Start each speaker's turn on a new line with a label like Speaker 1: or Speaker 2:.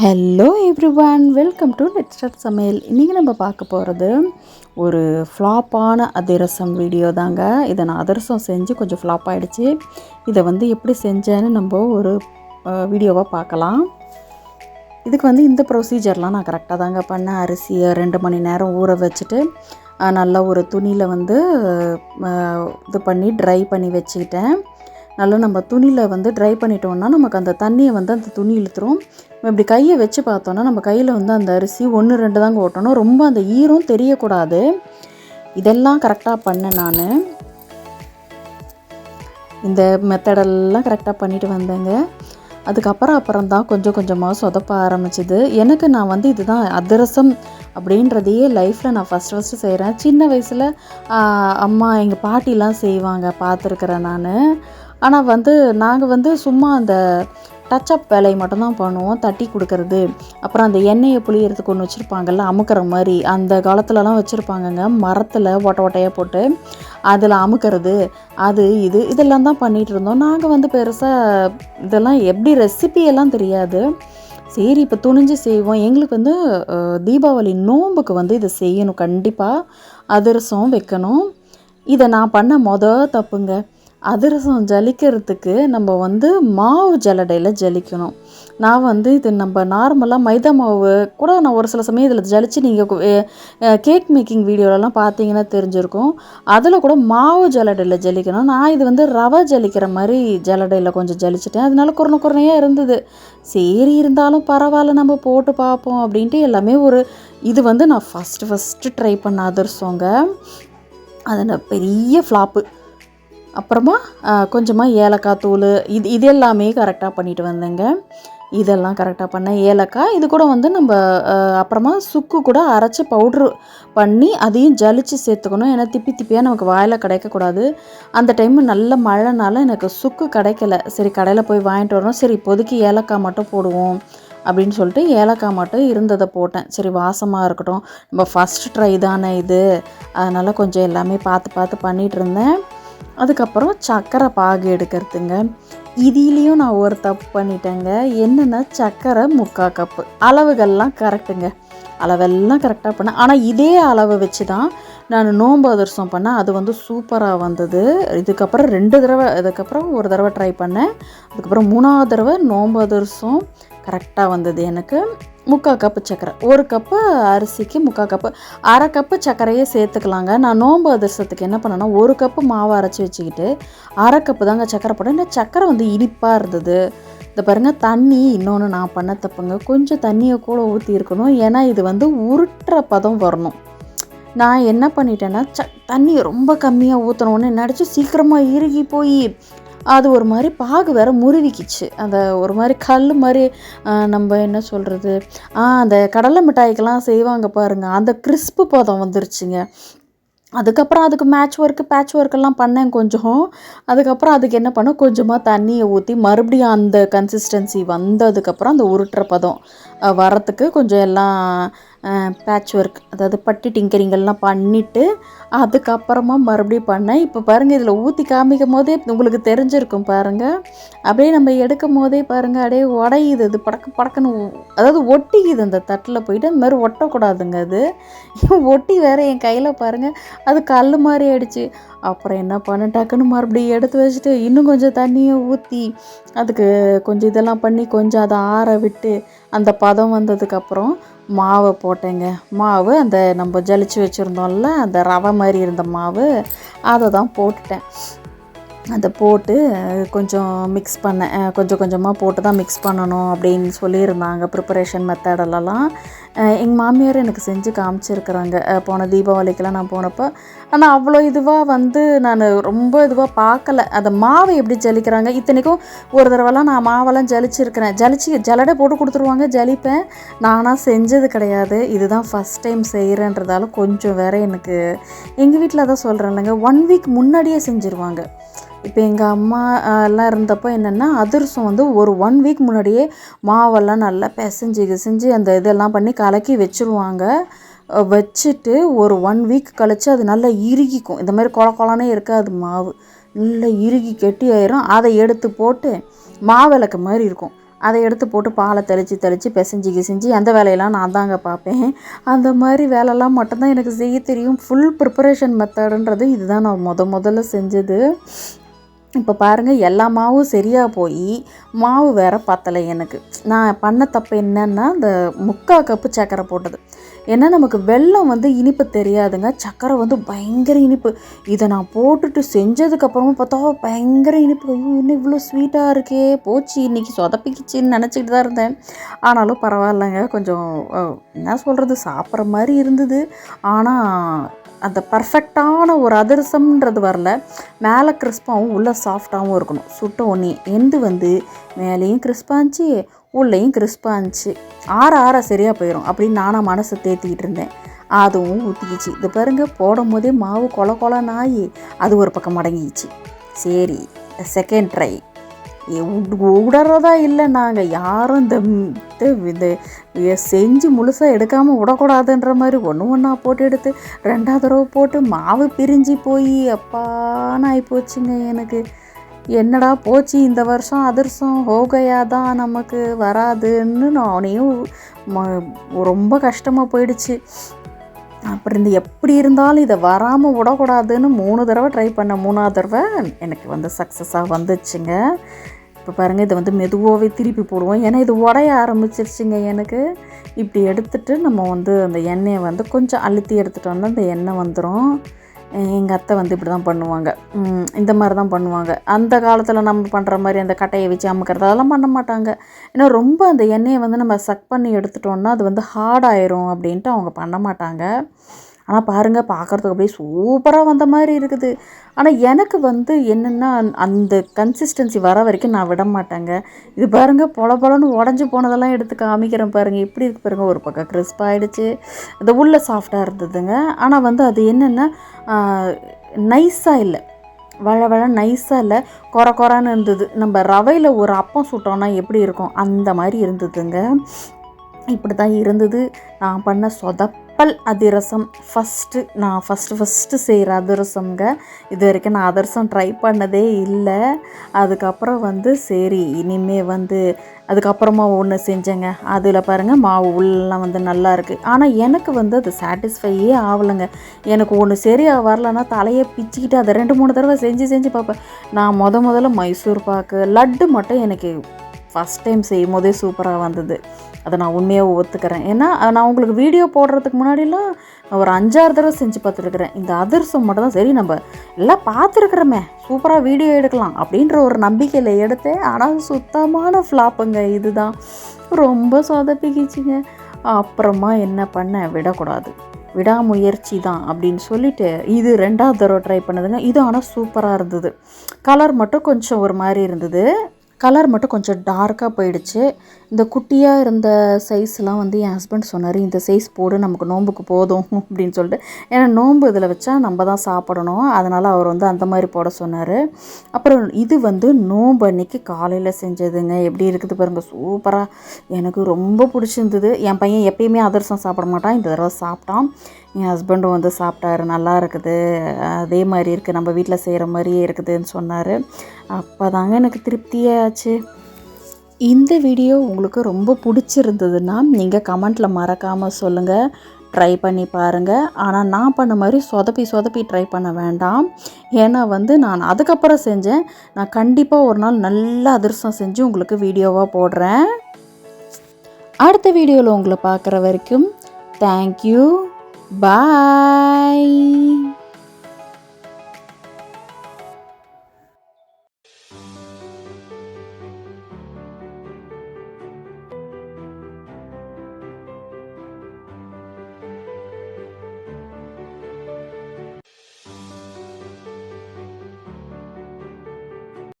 Speaker 1: Hello every one welcome to நெட்ஸ்டர் சமையல் இன்றைக்கி நம்ம பார்க்க போகிறது ஒரு ஃப்ளாப்பான அதிரசம் வீடியோ தாங்க. இதை நான் அதிரசம் செஞ்சு கொஞ்சம் ஃப்ளாப் ஆகிடுச்சு இதை வந்து எப்படி செஞ்சேன்னு நம்ம ஒரு வீடியோவாக பார்க்கலாம். இதுக்கு வந்து இந்த ப்ரொசீஜர்லாம் நான் கரெக்டாக தாங்க பண்ணேன். அரிசியை ரெண்டு மணி நேரம் ஊற வச்சுட்டு நல்லா ஒரு துணியில் வந்து இது பண்ணி ட்ரை பண்ணி வச்சுக்கிட்டேன். நல்லா நம்ம துணியில் வந்து ட்ரை பண்ணிட்டோம்னா நமக்கு அந்த தண்ணியை வந்து அந்த துணி இழுத்துரும். நம்ம இப்படி கையை வச்சு பார்த்தோன்னா நம்ம கையில் வந்து அந்த அரிசி ஒன்று ரெண்டு தாங்க ஓட்டணும். ரொம்ப அந்த ஈரம் தெரியக்கூடாது. இதெல்லாம் கரெக்டாக பண்ணேன் நான். இந்த மெத்தடெல்லாம் கரெக்டாக பண்ணிட்டு வந்தேங்க. அதுக்கப்புறம் அப்புறம் தான் கொஞ்சம் கொஞ்சமாக சொதப்ப ஆரம்பிச்சிது. எனக்கு நான் வந்து இதுதான் அதிரசம் அப்படின்றதையே லைஃப்பில் நான் ஃபஸ்ட் ஃபஸ்ட்டு செய்கிறேன் சின்ன வயசில் அம்மா எங்கள் பாட்டிலாம் செய்வாங்க பார்த்துருக்குறேன் நான். ஆனால் வந்து நாங்கள் வந்து சும்மா அந்த டச்சப் வேலையை மட்டும்தான் பண்ணுவோம். தட்டி கொடுக்கறது. அப்புறம் அந்த எண்ணெயை புளியறதுக்கு ஒன்று வச்சுருப்பாங்கல்ல அமுக்கிற மாதிரி. அந்த காலத்துலலாம் வச்சுருப்பாங்கங்க. மரத்தில் ஓட்ட ஓட்டையாக போட்டு அதில் அமுக்கிறது அது இது இதெல்லாம் தான் பண்ணிகிட்டு இருந்தோம். நாங்கள் வந்து பெருசாக இதெல்லாம் எப்படி ரெசிபியெல்லாம் தெரியாது. சரி இப்போ துணிஞ்சு செய்வோம். எங்களுக்கு வந்து தீபாவளி நோன்புக்கு வந்து இதை செய்யணும். கண்டிப்பாக அதிரசம் வைக்கணும். இதை நான் பண்ண மொதல் தப்புங்க. அதிரசம் ஜலிக்கிறதுக்கு நம்ம வந்து மாவு ஜல்லடையில் ஜலிக்கணும். நான் வந்து இது நம்ம நார்மலாக மைதா மாவு கூட நான் ஒரு சில சமயம் இதில் ஜலித்து நீங்கள் கேக் மேக்கிங் வீடியோலலாம் பார்த்தீங்கன்னா தெரிஞ்சிருக்கும். அதில் கூட மாவு ஜல்லடையில் ஜலிக்கணும். நான் இது வந்து ரவை ஜலிக்கிற மாதிரி ஜல்லடையில் கொஞ்சம் ஜலிச்சிட்டேன். அதனால குறண குறணையாக இருந்தது. சரி இருந்தாலும் பரவாயில்ல நம்ம போட்டு பார்ப்போம் அப்படின்ட்டு எல்லாமே ஒரு இது வந்து நான் ஃபஸ்ட்டு ஃபஸ்ட்டு ட்ரை பண்ண அதிரசங்க. அது நான் பெரிய ஃப்ளாப்பு அப்புறமா கொஞ்சமாக ஏலக்காய் தூள் இது இது எல்லாமே கரெக்டாக பண்ணிட்டு வந்தேங்க. இதெல்லாம் கரெக்டாக பண்ணேன். ஏலக்காய் இது கூட வந்து நம்ம அப்புறமா சுக்கு கூட அரைச்சி பவுட்ரு பண்ணி அதையும் ஜலிச்சு சேர்த்துக்கணும். ஏன்னா திப்பி திப்பியாக நமக்கு வாயில் கிடைக்கக்கூடாது. அந்த டைம் நல்ல மழைனால எனக்கு சுக்கு கிடைக்கல. சரி கடையில் போய் வாங்கிட்டு வரணும். சரி இப்போதைக்கு ஏலக்காய் மட்டும் போடுவோம் அப்படின்னு சொல்லிட்டு ஏலக்காய் மட்டும் இருந்ததை போட்டேன். சரி வாசமாக இருக்கட்டும். நம்ம ஃபஸ்ட் ட்ரை தானே இது. அதனால் கொஞ்சம் எல்லாமே பார்த்து பார்த்து பண்ணிகிட்டு இருந்தேன். அதுக்கப்புறம் சர்க்கரை பாகு எடுக்கிறதுங்க. இதிலையும் நான் ஒரு தப்பு பண்ணிட்டேங்க. என்னென்னா சர்க்கரை முக்கால் கப்பு. அளவுகள்லாம் கரெக்டுங்க அளவெல்லாம் கரெக்டாக பண்ணேன் ஆனால் இதே அளவை வச்சு தான் நான் நோன்பு அதிரசம் பண்ணேன் அது வந்து சூப்பராக வந்தது. இதுக்கப்புறம் ரெண்டு தடவை இதுக்கப்புறம் ஒரு தடவை ட்ரை பண்ணேன். அதுக்கப்புறம் மூணாவது தடவை நோன்பு அதிரசம் கரெக்டாக வந்தது எனக்கு. முக்கால் கப்பு சர்க்கரை ஒரு கப்பு அரிசிக்கு முக்கால் கப்பு. அரை கப்பு சர்க்கரையே சேர்த்துக்கலாங்க. நான் நோம்பு அதிரசத்துக்கு என்ன பண்ணேன்னா ஒரு கப்பு மாவு அரைச்சி வச்சுக்கிட்டு அரை கப்பு தாங்க சர்க்கரை போட்டேன். இந்த சர்க்கரை வந்து இனிப்பாக இருந்தது. இந்த பாருங்கள் தண்ணி. இன்னொன்று நான் பண்ண தப்புங்க. கொஞ்சம் தண்ணியை கூட ஊற்றி இருக்கணும். ஏன்னா இது வந்து உருட்டுற பதம் வரணும். நான் என்ன பண்ணிட்டேன்னா ச தண்ணி ரொம்ப கம்மியாக ஊற்றணுன்னு நினச்சி சீக்கிரமாக இறுகி போய் அது ஒரு மாதிரி பாகு வேற முருவிக்கிச்சு அந்த ஒரு மாதிரி கல் மாதிரி நம்ம என்ன சொல்கிறது அந்த கடலை மிட்டாய்க்கெல்லாம் செய்வாங்க பாருங்கள் அந்த கிறிஸ்பு பதம் வந்துருச்சுங்க. அதுக்கப்புறம் அதுக்கு மேட்ச் ஒர்க்கு பேட்ச் ஒர்க்கெல்லாம் பண்ணேன் கொஞ்சம். அதுக்கப்புறம் அதுக்கு என்ன பண்ணேன் கொஞ்சமாக தண்ணியை ஊற்றி மறுபடியும் அந்த கன்சிஸ்டன்சி வந்ததுக்கப்புறம் அந்த உருட்டுற பதம். வரத்துக்கு கொஞ்சம் எல்லாம் பேட்ச் ஒர்க் அதாவது பட்டி டிங்கரிங்கெல்லாம் பண்ணிவிட்டு அதுக்கப்புறமா மறுபடியும் பண்ணேன் இப்போ பாருங்கள் இதில் ஊற்றி காமிக்கும் போதே உங்களுக்கு தெரிஞ்சிருக்கும் பாருங்கள் அப்படியே நம்ம எடுக்கும் போதே பாருங்கள் அப்படியே உடையுது இது படக்க படக்குன்னு அதாவது ஒட்டிக்குது அந்த தட்டில் போயிட்டு அந்த மாதிரி ஒட்டக்கூடாதுங்க அது. ஒட்டி வேறு என் கையில் பாருங்கள் அது கல் மாதிரி ஆயிடுச்சு. அப்புறம் என்ன பண்ண டக்குன்னு மறுபடியும் எடுத்து வச்சுட்டு இன்னும் கொஞ்சம் தண்ணியை ஊற்றி அதுக்கு கொஞ்சம் இதெல்லாம் பண்ணி கொஞ்சம் அதை ஆற விட்டு அந்த பதம் வந்ததுக்கப்புறம் மாவை போட்டேங்க. மாவு அந்த நம்ம ஜலிச்சு வச்சுருந்தோம்ல அந்த ரவை மாதிரி இருந்த மாவு அதை தான் போட்டுட்டேன். அதை போட்டு கொஞ்சம் மிக்ஸ் பண்ணேன் கொஞ்சம் கொஞ்சமாக போட்டு தான் மிக்ஸ் பண்ணணும் அப்படின்னு சொல்லியிருந்தாங்க ப்ரிப்பரேஷன் மெத்தடெல்லாம் எங்கள் மாமியார் எனக்கு செஞ்சு காமிச்சிருக்கிறாங்க. போன தீபாவளிக்கெல்லாம் நான் போனப்போ ஆனால் அவ்வளோ இதுவாக வந்து நான் ரொம்ப இதுவாக பார்க்கல. அந்த மாவை எப்படி ஜலிக்கிறாங்க? இத்தனைக்கும் ஒரு தடவைலாம் நான் மாவெல்லாம் ஜலிச்சிருக்கிறேன். ஜலிச்சு ஜலடை போட்டு கொடுத்துருவாங்க ஜலிப்பேன். நானாக செஞ்சது கிடையாது. இதுதான் ஃபஸ்ட் டைம் செய்கிறேன்றதால கொஞ்சம் வேற எனக்கு எங்கள் வீட்டில் தான் சொல்கிறேன்லங்க ஒன் வீக் முன்னாடியே செஞ்சுருவாங்க. இப்போ எங்கள் அம்மா எல்லாம் இருந்தப்போ என்னென்னா அதிரசம் வந்து ஒரு ஒன் வீக் முன்னாடியே மாவெல்லாம் நல்லா பிசைஞ்சு கிசைஞ்சு அந்த இதெல்லாம் பண்ணி கலக்கி வச்சுருவாங்க. வச்சுட்டு ஒரு ஒன் வீக் கழித்து அது நல்லா இறுகிக்கும். இந்த மாதிரி கொல கொலானே இருக்காது மாவு. நல்லா இறுகி கெட்டி ஆயிரும். அதை எடுத்து போட்டு மாவிளக்கு மாதிரி இருக்கும். அதை எடுத்து போட்டு பாலை தெளித்து தெளித்து பிசைஞ்சு கிசைஞ்சு அந்த வேலையெல்லாம் நான் தாங்க பார்ப்பேன். அந்த மாதிரி வேலைலாம் மட்டும்தான் எனக்கு செய்ய தெரியும். ஃபுல் ப்ரிப்பரேஷன் மெத்தடுன்றது இதுதான் நான் முத முதல்ல செஞ்சது. இப்போ பாருங்கள் எல்லா மாவும் சரியாக போய் மாவு வேற பத்தலை எனக்கு. நான் பண்ண தப்பு என்னென்னா இந்த முக்கால் கப்பு சர்க்கரை போட்டது. ஏன்னா நமக்கு வெல்லம் வந்து இனிப்பு தெரியாதுங்க. சர்க்கரை வந்து பயங்கர இனிப்பு. இதை நான் போட்டுட்டு செஞ்சதுக்கப்புறமா பார்த்தா பயங்கர இனிப்பு. ஐயோ இன்னும் இவ்வளோ ஸ்வீட்டாக இருக்கே. போச்சு இன்னைக்கு சொதப்பிக்கிச்சின்னு நினச்சிக்கிட்டு தான் இருந்தேன். ஆனாலும் பரவாயில்லைங்க. கொஞ்சம் என்ன சொல்கிறது சாப்பிட்ற மாதிரி இருந்தது. ஆனால் அந்த பர்ஃபெக்டான ஒரு அதிரசம்ன்றது வரல. மேலே கிறிஸ்பாகவும் உள்ளே சாஃப்டாகவும் இருக்கணும். சுட்ட ஒன்றே எந்து வந்து மேலேயும் கிறிஸ்பாக இருந்துச்சு உள்ளேயும் கிறிஸ்பாக இருந்துச்சு ஆற ஆற சரியாக போயிடும் அப்படின்னு நானாக மனசை தேத்திக்கிட்டு இருந்தேன். அதுவும் ஊற்றிக்கிச்சு இது பாருங்க போடும் போதே மாவு கொல கொலன்னு ஆகி அது ஒரு பக்கம் மடங்கிச்சு சரி செகண்ட் ட்ரை விடறதா இல்லை நாங்கள் யாரும் இந்த இந்த செஞ்சு முழுசாக எடுக்காமல் விடக்கூடாதுன்ற மாதிரி ஒன்று ஒன்றா போட்டு எடுத்து ரெண்டாவது தடவை போட்டு மாவு பிரிஞ்சு போய் அப்பான்னு ஆகி போச்சுங்க எனக்கு. என்னடா போச்சு இந்த வருஷம் அதிர்ஷ்டம் ஹோகையா தான் நமக்கு வராதுன்னு நானையும் ம- ரொம்ப கஷ்டமாக போயிடுச்சு. அப்புறம் இந்த எப்படி இருந்தாலும் இதை வராமல் விடக்கூடாதுன்னு மூணு தடவை ட்ரை பண்ண மூணாவது தடவை எனக்கு வந்து சக்ஸஸாக வந்துச்சுங்க. இப்போ பாருங்கள் இதை வந்து மெதுவாகவே திருப்பி போடுவோம். ஏன்னா இது உடைய ஆரம்பிச்சிருச்சுங்க எனக்கு. இப்படி எடுத்துட்டு நம்ம வந்து அந்த எண்ணெயை வந்து கொஞ்சம் அழுத்தி எடுத்துட்டோம்னா அந்த எண்ணெய் வந்துடும் எங்கள் அத்தை வந்து இப்படி தான் பண்ணுவாங்க இந்த மாதிரி தான் பண்ணுவாங்க. அந்த காலத்தில் நம்ம பண்ணுற மாதிரி அந்த கட்டையை வச்சு அமுக்கிறது அதெல்லாம் பண்ண மாட்டாங்க. ஏன்னா ரொம்ப அந்த எண்ணெயை வந்து நம்ம சக் பண்ணி எடுத்துட்டோம்னா அது வந்து ஹார்ட் ஆயிரும் அப்படின்ட்டு அவங்க பண்ண மாட்டாங்க. ஆனால் பாருங்கள் பார்க்குறதுக்கு அப்படியே சூப்பராக வந்த மாதிரி இருக்குது. ஆனால் எனக்கு வந்து என்னென்னா அந்த கன்சிஸ்டன்சி வர வரைக்கும் நான் விட மாட்டேங்க. இது பாருங்கள் பொல பொலன்னு உடஞ்சி போனதெல்லாம் எடுத்து காமிக்கிறேன் பாருங்கள் எப்படி இருக்கு பாருங்கள் ஒரு பக்கம் crisp ஆகிடுச்சு இந்த உள்ள சாஃப்டாக இருந்ததுங்க. ஆனால் வந்து அது என்னென்னா நைஸாக இல்லை. வழ வழ நைஸாக இல்லை. கொர கொரன்னு இருந்தது. நம்ம ரவையில் ஒரு அப்பம் சுட்டோம்னா எப்படி இருக்கும்? அந்த மாதிரி இருந்ததுங்க. இப்படி தான் இருந்தது. நான் பண்ண கப்பல் அதிரசம் ஃபஸ்ட்டு நான் ஃபஸ்ட்டு ஃபஸ்ட்டு செய்கிற அதிரசம்ங்க. இது வரைக்கும் நான் அதிரசம் ட்ரை பண்ணதே இல்லை. அதுக்கப்புறம் வந்து சரி இனிமே வந்து அதுக்கப்புறமா ஒன்று செஞ்சேங்க. அதில் பாருங்கள் மாவு உள்ளெல்லாம் வந்து நல்லா இருக்குது ஆனால் எனக்கு வந்து அது சாட்டிஸ்ஃபையே ஆகலைங்க எனக்கு ஒன்று சரியாக வரலன்னா தலையை பிச்சுக்கிட்டு அதை ரெண்டு மூணு தடவை செஞ்சு செஞ்சு பார்ப்பேன். நான் முத முதல்ல மைசூர் பாக்கு லட்டு மட்டும் எனக்கு ஃபஸ்ட் டைம் செய்யும் போதே சூப்பராக வந்தது. அதை நான் உண்மையாக ஒத்துக்கிறேன். ஏன்னா நான் உங்களுக்கு வீடியோ போடுறதுக்கு முன்னாடிலாம் ஒரு அஞ்சாறு தடவை செஞ்சு பார்த்துருக்குறேன். இந்த அதிர்சம் மட்டும் தான் சரி நம்ம எல்லாம் பார்த்துருக்குறோமே. சூப்பராக வீடியோ எடுக்கலாம் அப்படின்ற ஒரு நம்பிக்கையில் எடுத்தேன். ஆனால் சுத்தமான ஃப்ளாப்புங்க இதுதான். ரொம்ப சொதப்பிக்கிச்சுங்க. அப்புறமா என்ன பண்ண விடக்கூடாது. விடாமுயற்சி தான் அப்படின்னு சொல்லிட்டு இது ரெண்டாவது தடவை ட்ரை பண்ணதுங்க. இது ஆனால் சூப்பராக இருந்தது. கலர் மட்டும் கொஞ்சம் ஒரு மாதிரி இருந்தது. கலர் மட்டும் கொஞ்சம் டார்க்காக போயிடுச்சு. இந்த குட்டியாக இருந்த சைஸ்லாம் வந்து என் ஹஸ்பண்ட் சொன்னார் இந்த சைஸ் போடு நமக்கு நோம்புக்கு போதும் அப்படின்னு சொல்லிட்டு. ஏன்னா நோன்பு இதில் வச்சா நம்ம தான் சாப்பிடணும். அதனால் அவர் வந்து அந்த மாதிரி போட சொன்னார். அப்புறம் இது வந்து நோன்பு அன்னைக்கு காலையில் செஞ்சதுங்க. எப்படி இருக்குது பாருங்கள் சூப்பராக எனக்கு ரொம்ப பிடிச்சிருந்தது. என் பையன் எப்பயுமே அதிரசம் சாப்பிட மாட்டான். இந்த தடவை சாப்பிட்டான். என் ஹஸ்பண்டும் வந்து சாப்பிட்டாரு நல்லா இருக்குது. அதே மாதிரி இருக்குது நம்ம வீட்டில் செய்கிற மாதிரியே இருக்குதுன்னு சொன்னார். அப்போ தாங்க எனக்கு திருப்தியே ஆச்சு. இந்த வீடியோ உங்களுக்கு ரொம்ப பிடிச்சிருந்ததுன்னா நீங்கள் கமெண்ட்டில் மறக்காமல் சொல்லுங்கள் ட்ரை பண்ணி பாருங்கள் ஆனால் நான் பண்ண மாதிரி சொதப்பி சொதப்பி ட்ரை பண்ண வேண்டாம். ஏன்னா வந்து நான் அதுக்கப்புறம் செஞ்சேன். நான் கண்டிப்பாக ஒரு நாள் நல்ல அதிர்ஷ்டம் செஞ்சு உங்களுக்கு வீடியோவாக போடுறேன். அடுத்த வீடியோவில் உங்களை பார்க்குற வரைக்கும் தேங்க்யூ பாய்